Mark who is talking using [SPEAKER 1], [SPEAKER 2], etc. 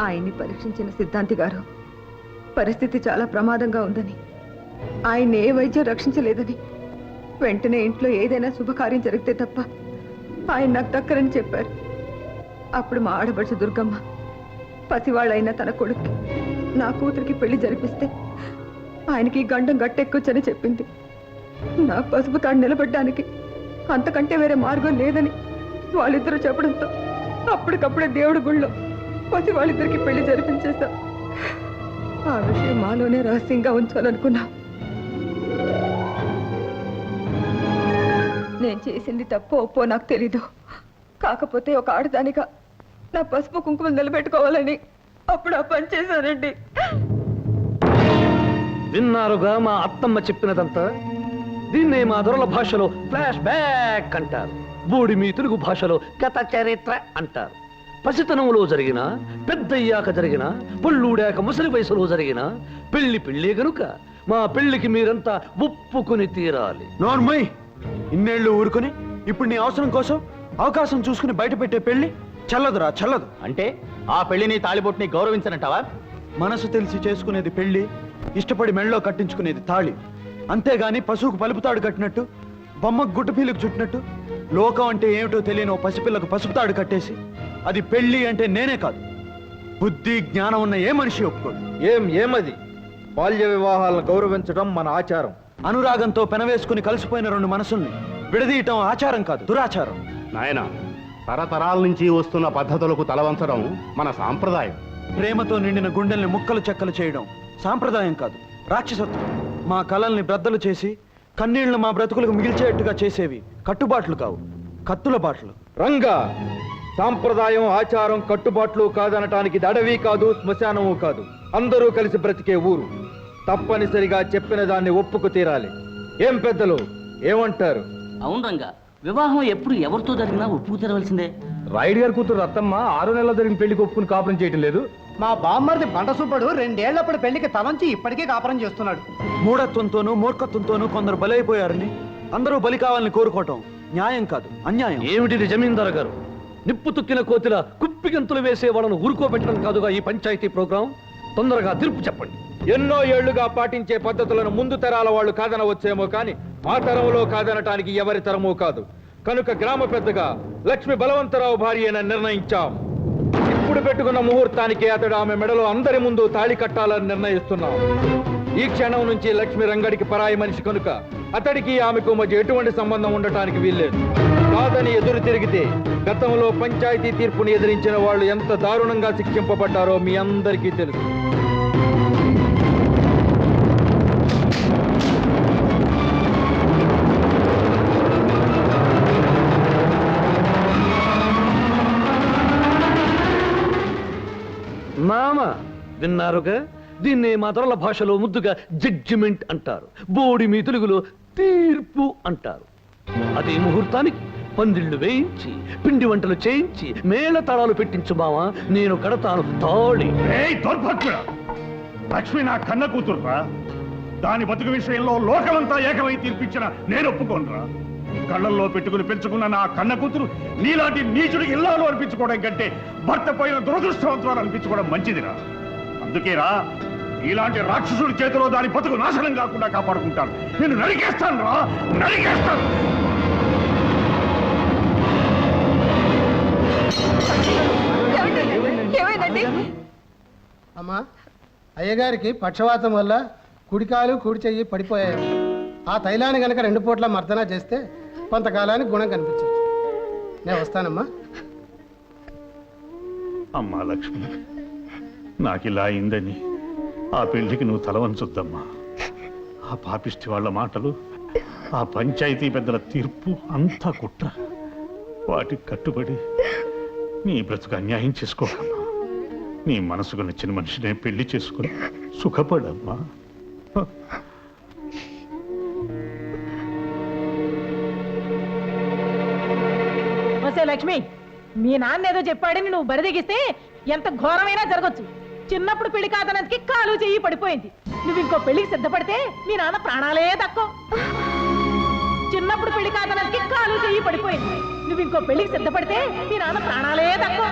[SPEAKER 1] ఆయన్ని పరీక్షించిన సిద్ధాంతి గారు. పరిస్థితి చాలా ప్రమాదంగా ఉందని. ఆయన ఏ వైద్యం రక్షించలేదని. వెంటనే ఇంట్లో ఏదైనా శుభకార్యం జరిగితే తప్ప ఆయన నాకు దక్కరని చెప్పారు. అప్పుడు మా ఆడబడుచు దుర్గమ్మ పసివాళ్ళైన తన కొడుక్కి నా కూతురికి పెళ్ళి జరిపిస్తే ఆయనకి గండం గట్టెక్కొచ్చని చెప్పింది. నా పసుపు తాడు నిలబడ్డానికి అంతకంటే వేరే మార్గం లేదని వాళ్ళిద్దరూ చెప్పడంతో అప్పటికప్పుడే దేవుడి గుళ్ళో పసి వాళ్ళిద్దరికి పెళ్ళి జరిపించేశా. ఆ విషయం మాలోనే రహస్యంగా ఉంచాలనుకున్నా. నేను చేసింది తప్పు ఒప్పో నాకు తెలీదు. కాకపోతే ఒక ఆడదానిగా నా పసుపు కుంకుమలు నిలబెట్టుకోవాలని అప్పుడు ఆ పని చేశానండి.
[SPEAKER 2] విన్నారుగా మా అత్తమ్మ చెప్పినదంతా? దీన్నే మా దొరల భాషలో ఫ్లాష్ బ్యాక్ అంటారు. బూడి మీ తెలుగు భాషలో కథ చరిత్ర అంటారు. పసితనంలో జరిగిన పెద్దయ్యాక జరిగిన పళ్ళూడాక ముసలి వయసులో జరిగిన పెళ్ళి పెళ్ళే గనుక మా పెళ్ళికి మీరంతా ఒప్పుకుని తీరాలి.
[SPEAKER 3] నోర్మయ్ ఇన్నేళ్ళు ఊరుకుని ఇప్పుడు నీ అవసరం కోసం అవకాశం చూసుకుని బయట పెట్టే పెళ్ళి చల్లదురా చల్లదు.
[SPEAKER 4] అంటే ఆ పెళ్ళిని తాళిబొట్టుని గౌరవించనంటావా?
[SPEAKER 3] మనసు తెలిసి చేసుకునేది పెళ్ళి ఇష్టపడి మెళ్ళలో కట్టించుకునేది తాళి. అంతేగాని పశువుకు పలుపుతాడు కట్టినట్టు బొమ్మకు గుడ్డపీలకు చుట్టినట్టు లోకం అంటే ఏమిటో తెలియని ఓ పసిపిల్లకు పసుపుతాడు కట్టేసి అది పెళ్ళి అంటే నేనే కాదు. బుద్ధి జ్ఞానం ఉన్న ఏ మనిషి ఒప్పుకోడు.
[SPEAKER 5] ఏం ఏమది? బాల్య వివాహాలను గౌరవించడం మన ఆచారం.
[SPEAKER 3] అనురాగంతో పెనవేసుకుని కలిసిపోయిన రెండు మనసుల్ని విడదీయటం ఆచారం కాదు దురాచారం.
[SPEAKER 6] నాయన తరతరాల నుంచి వస్తున్న పద్ధతులకు తలవంచడం మన సాంప్రదాయం.
[SPEAKER 3] ప్రేమతో నిండిన గుండెల్ని ముక్కలు చెక్కలు చేయడం సాంప్రదాయం కాదు రాక్షసత్వం. మా కళల్ని బ్రద్దలు చేసి కన్నీళ్ళు మా బ్రతుకులకు మిగిల్చేట్టుగా చేసేవి కట్టుబాట్లు కావు కత్తుల బాట్లు.
[SPEAKER 5] రంగా సాంప్రదాయం ఆచారం కట్టుబాట్లు కాదనటానికి ఇది అడవి కాదు శ్మశానము కాదు. అందరూ కలిసి బ్రతికే ఊరు. తప్పనిసరిగా చెప్పిన దాన్ని ఒప్పుకు తీరాలి. ఏం పెద్దలు? ఏమంటారు?
[SPEAKER 7] అవును రంగా. వివాహం ఎప్పుడు ఎవరితో జరిగినా ఒప్పుకు తెరవలసిందే.
[SPEAKER 5] రాయుడు గారి కూతురు రత్తమ్మ ఆరు నెలల జరిగిన పెళ్ళికి ఒప్పుకుని కాపురం చేయటం లేదు.
[SPEAKER 8] మా బామ్మర్ది బండ సుబ్బడు రెండేళ్ళప్పుడు పెళ్ళికి తలంచి ఇప్పటికే కాపురం చేస్తున్నాడు.
[SPEAKER 3] మూఢత్వంతోనూ మూర్ఖత్వంతోనూ కొందరు బలైపోయారని అందరూ బలి కావాలని కోరుకోవటం న్యాయం కాదు అన్యాయం.
[SPEAKER 2] ఏమిటిది జమీందార్ గారు? నిప్పు తుక్కిన కోతిల కుప్పిగంతులు వేసే వాళ్ళను ఊరుకోబెట్టడం కాదుగా ఈ పంచాయతీ ప్రోగ్రాం? తొందరగా తీర్పు చెప్పండి.
[SPEAKER 5] ఎన్నో ఏళ్ళుగా పాటించే పద్ధతులను ముందు తరాల వాళ్ళు కాదనవచ్చేమో కానీ మా తరంలో కాదనటానికి ఎవరి తరమూ కాదు. కనుక గ్రామ పెద్దగా లక్ష్మి బలవంతరావు భార్య అని నిర్ణయించాం. ఇప్పుడు పెట్టుకున్న ముహూర్తానికి అతడు ఆమె మెడలో అందరి ముందు తాళి కట్టాలని నిర్ణయిస్తున్నాం. ఈ క్షణం నుంచి లక్ష్మి రంగడికి పరాయి మనిషి కనుక అతడికి ఆమెకు మధ్య ఎటువంటి సంబంధం ఉండటానికి వీల్లేదు. కాదని ఎదురు తిరిగితే గతంలో పంచాయతీ తీర్పుని ఎదిరించిన వాళ్ళు ఎంత దారుణంగా శిక్షింపబడ్డారో మీ అందరికీ తెలుసు.
[SPEAKER 2] మామ విన్నారుగా? దీన్నే మా భాషలో ముద్దుగా జడ్జిమెంట్ అంటారు. బోడి మీ తెలుగులో తీర్పు అంటారు. అదే ముహూర్తానికి పందిళ్ళు వేయించి పిండి వంటలు చేయించి మేళ తాళాలు పెట్టించు మావా నేను కడతాను తాళి.
[SPEAKER 6] దౌర్భాగ్యుడా లక్ష్మి నా కన్న కూతురురా. దాని బతుకు విషయంలో లోకమంతా ఏకమై తీర్పిచ్చిన నేను ఒప్పుకోనురా. కళ్ళల్లో పెట్టుకుని పెంచుకున్న నా కన్న కూతురు నీలాంటి నీచుడికి ఇల్లాలు అనిపించుకోవడం కంటే భర్త పోయిన దురదృష్టవంతురాలు అనిపించుకోవడం మంచిదిరా. అందుకేరా ఇలాంటి రాక్షసుడి చేతిలో దాని బతుకు నాశనం కాకుండా కాపాడుకుంటాను. నేను నరికేస్తాను రా నరికేస్తాను!
[SPEAKER 8] అమ్మా అయ్యగారికి పక్షవాతం వల్ల కుడికాలు కుడి చెయ్యి పడిపోయాయి. ఆ తైలాన్ని గనక రెండు పూట్ల మర్దన చేస్తే కొంతకాలానికి గుణం కనిపించదు. నేను వస్తానమ్మా.
[SPEAKER 6] అమ్మా లక్ష్మి నాకిలా అయిందని ఆ పెళ్ళికి నువ్వు తలవంచొద్దమ్మా ఆ పాపిష్టి వాళ్ళ మాటలు ఆ పంచాయతీ పెద్దల తీర్పు అంతా కుట్ర. వాటికి కట్టుబడి నీ బ్రతుకు అన్యాయం చేసుకోకమ్మా. నీ మనసుకు నచ్చిన మనిషినే పెళ్ళి చేసుకుని సుఖపడమ్మా.
[SPEAKER 9] వసే లక్ష్మి మీ నాన్న ఏదో చెప్పాడని నువ్వు బరిదిగిస్తే ఎంత ఘోరమైనా జరగచ్చు. చిన్నప్పుడు పెళ్ళి కాదనందుకి కాలు చెయ్యి పడిపోయింది. నువ్వు ఇంకో పెళ్ళికి సిద్ధపడితే మీ నాన్న ప్రాణాలే తక్కువ. చిన్నప్పుడు పెళ్ళి కాదనందుకి కాలు చెయ్యి పడిపోయింది. నువ్వు ఇంకో పెళ్ళికి సిద్ధపడితే మీ నాన్న ప్రాణాలే దక్కో